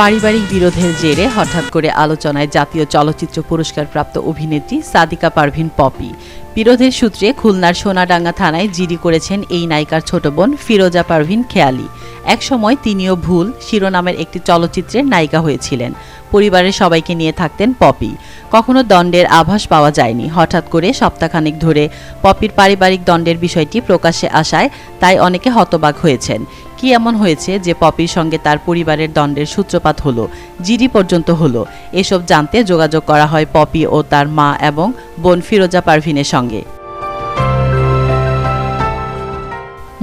পারিবারিক বিরোধের জেরে হঠাৎ করে আলোচনায় জাতীয় চলচ্চিত্র পুরস্কারপ্রাপ্ত অভিনেত্রী সাদিকা পারভিন পপি। বিরোধের সূত্রে খুলনার সোনাডাঙ্গা থানায় জিডি করেছেন এই নায়িকার ছোট বোন ফিরোজা পারভিন খেয়ালি। একসময় তিনিও ভুল শিরোনামের একটি চলচ্চিত্রের নায়িকা হয়েছিলেন। পরিবারের সবাইকে নিয়ে থাকতেন পপি। কখনো দণ্ডের আভাস পাওয়া যায়নি। হঠাৎ করে সপ্তাহখানেক ধরে পপির পারিবারিক দণ্ডের বিষয়টি প্রকাশ্যে আসায় তাই অনেকে হতবাক হয়েছেন। কি এমন হয়েছে যে পপির সঙ্গে তার পরিবারের দণ্ডের সূত্রপাত হলো, জিডি পর্যন্ত হলো, এসব জানতে যোগাযোগ করা হয় পপি ও তার মা এবং বোন ফিরোজা পারভিনের সঙ্গে।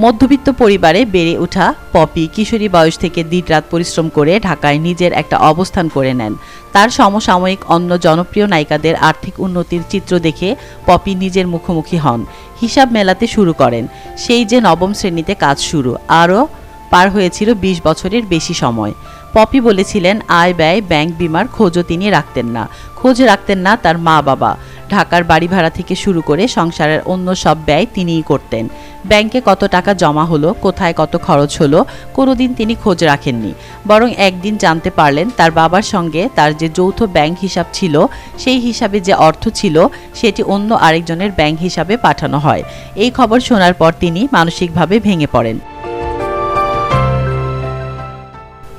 মধ্যবিত্ত পরিবারে বেড়ে ওঠা পপি কিশোরী বয়স থেকে দিনরাত পরিশ্রম করে ঢাকায় নিজের একটা অবস্থান করে নেন। তার সমসাময়িক অন্য জনপ্রিয় নায়িকাদের আর্থিক উন্নতির চিত্র দেখে পপি নিজের মুখোমুখি হন। হিসাব মেলাতে শুরু করেন। সেই যে নবম শ্রেণীতে কাজ শুরু, আরও পার হয়েছিল ২০ বছরের বেশি সময়। পপি বলেছিলেন, আয় ব্যয়, ব্যাংক বিমার খোঁজও তিনি রাখতেন না। খোঁজ রাখতেন না তার মা বাবা ঢাকার বাড়ি ভাড়া থেকে শুরু করে সংসারের অন্য সব ব্যয় তিনিই করতেন। ব্যাংকে কত টাকা জমা হলো, কোথায় কত খরচ হলো, কোনোদিন তিনি খোঁজ রাখেননি। বরং একদিন জানতে পারলেন, তার বাবার সঙ্গে তার যে যৌথ ব্যাংক হিসাব ছিল, সেই হিসাবে যে অর্থ ছিল, সেটি অন্য আরেকজনের ব্যাংক হিসাবে পাঠানো হয়। এই খবর শোনার পর তিনি মানসিকভাবে ভেঙে পড়েন।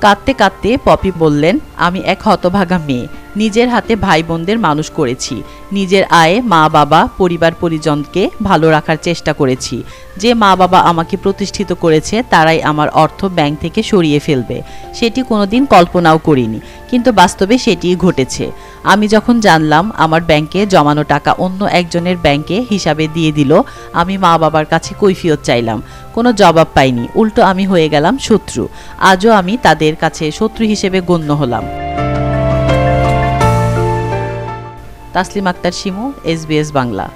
কাঁদতে কাঁদতে পপি বললেন, আমি এক হতভাগা মেয়ে। নিজের হাতে ভাই বোনদের মানুষ করেছি। নিজের আয়ে মা, বাবা, পরিবার, পরিজনকে ভালো রাখার চেষ্টা করেছি। যে মা, বাবা আমাকে প্রতিষ্ঠিত করেছে, তারাই আমার অর্থ ব্যাংক থেকে সরিয়ে ফেলবে। সেটি কোনোদিন কল্পনাও করিনি, কিন্তু বাস্তবে সেটিই ঘটেছে। আমি যখন জানলাম আমার ব্যাংকে জমানো টাকা অন্য একজনের ব্যাংকে হিসাবে দিয়ে দিল, আমি মা, বাবার কাছে কৈফিয়ত চাইলাম। কোনো জবাব পাইনি। উল্টো আমি হয়ে গেলাম শত্রু। আজও আমি তাদের কাছে শত্রু হিসেবে গণ্য হলাম। তাসলিম আক্তার শিমু এসবিএস বাংলা।